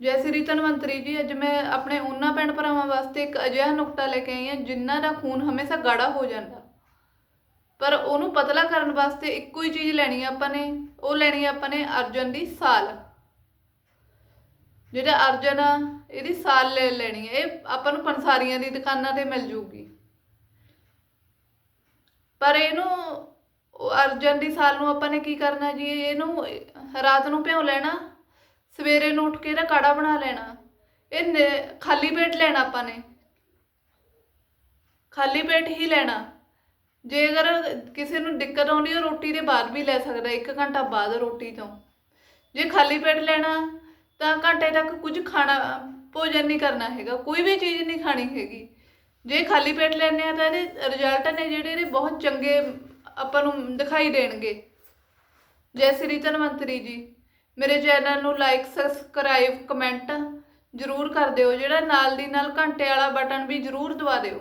ਜੈ ਸ੍ਰੀ ਧਨਵੰਤਰੀ ਜੀ, ਅੱਜ ਮੈਂ ਆਪਣੇ ਉਹਨਾਂ ਭੈਣ ਭਰਾਵਾਂ ਵਾਸਤੇ ਇੱਕ ਅਜਿਹਾ ਨੁਕਤਾ ਲੈ ਕੇ ਆਈ ਹਾਂ, ਜਿਨ੍ਹਾਂ ਦਾ ਖੂਨ ਹਮੇਸ਼ਾ ਗਾੜਾ ਹੋ ਜਾਂਦਾ। ਪਰ ਉਹਨੂੰ ਪਤਲਾ ਕਰਨ ਵਾਸਤੇ ਇੱਕੋ ਹੀ ਚੀਜ਼ ਲੈਣੀ ਆ ਆਪਾਂ ਨੇ, ਉਹ ਲੈਣੀ ਆ ਆਪਾਂ ਨੇ ਅਰਜਨ ਦੀ ਸਾਲ। ਜਿਹੜਾ ਅਰਜਨ ਆ, ਇਹਦੀ ਸਾਲ ਲੈ ਲੈਣੀ ਹੈ ਇਹ ਆਪਾਂ ਨੂੰ ਪੰਸਾਰੀਆਂ ਦੀ ਦੁਕਾਨਾਂ ਤੇ ਮਿਲ ਜੂਗੀ। ਪਰ ਇਹਨੂੰ ਅਰਜਨ ਦੀ ਸਾਲ ਨੂੰ ਆਪਾਂ ਨੇ ਕੀ ਕਰਨਾ ਜੀ? ਇਹਨੂੰ ਰਾਤ ਨੂੰ ਭਿਉਂ ਲੈਣਾ। ਸਵੇਰੇ ਨੂੰ ਉੱਠ ਕੇ ਇਹਦਾ ਕਾੜਾ ਬਣਾ ਲੈਣਾ। ਇਹ ਨ- ਖਾਲੀ ਪੇਟ ਲੈਣਾ ਆਪਾਂ ਨੇ। ਖਾਲੀ ਪੇਟ ਹੀ ਲੈਣਾ। ਜੇ ਅਗਰ ਕਿਸੇ ਨੂੰ ਦਿੱਕਤ ਆਉਂਦੀ ਹੈ ਰੋਟੀ ਦੇ ਬਾਅਦ ਵੀ ਲੈ ਸਕਦਾ, ਇੱਕ ਘੰਟਾ ਬਾਅਦ ਰੋਟੀ ਤੋਂ। ਜੇ ਖਾਲੀ ਪੇਟ ਲੈਣਾ, ਤਾਂ ਘੰਟੇ ਤੱਕ ਕੁਝ ਖਾਣਾ, ਭੋਜਨ ਨਹੀਂ ਕਰਨਾ ਹੈਗਾ, ਕੋਈ ਵੀ ਚੀਜ਼ ਨਹੀਂ ਖਾਣੀ ਹੈਗੀ। ਜੇ ਖਾਲੀ ਪੇਟ ਲੈਂਦੇ ਆ ਤਾਂ ਇਹਦੇ ਰਿਜ਼ਲਟ ਨੇ ਜਿਹੜੇ ਇਹਦੇ ਬਹੁਤ ਚੰਗੇ ਆਪਾਂ ਨੂੰ ਦਿਖਾਈ ਦੇਣਗੇ। ਜੈ ਸ੍ਰੀ ਧਨਵੰਤਰੀ ਜੀ। ਮੇਰੇ ਚੈਨਲ ਨੂੰ ਲਾਈਕ ਸਬਸਕ੍ਰਾਈਬ ਕਮੈਂਟ ਜ਼ਰੂਰ ਕਰ ਦਿਓ, ਜਿਹੜਾ ਨਾਲ ਦੀ ਨਾਲ ਘੰਟੇ ਵਾਲਾ ਬਟਨ ਵੀ ਜ਼ਰੂਰ ਦਬਾ ਦਿਓ।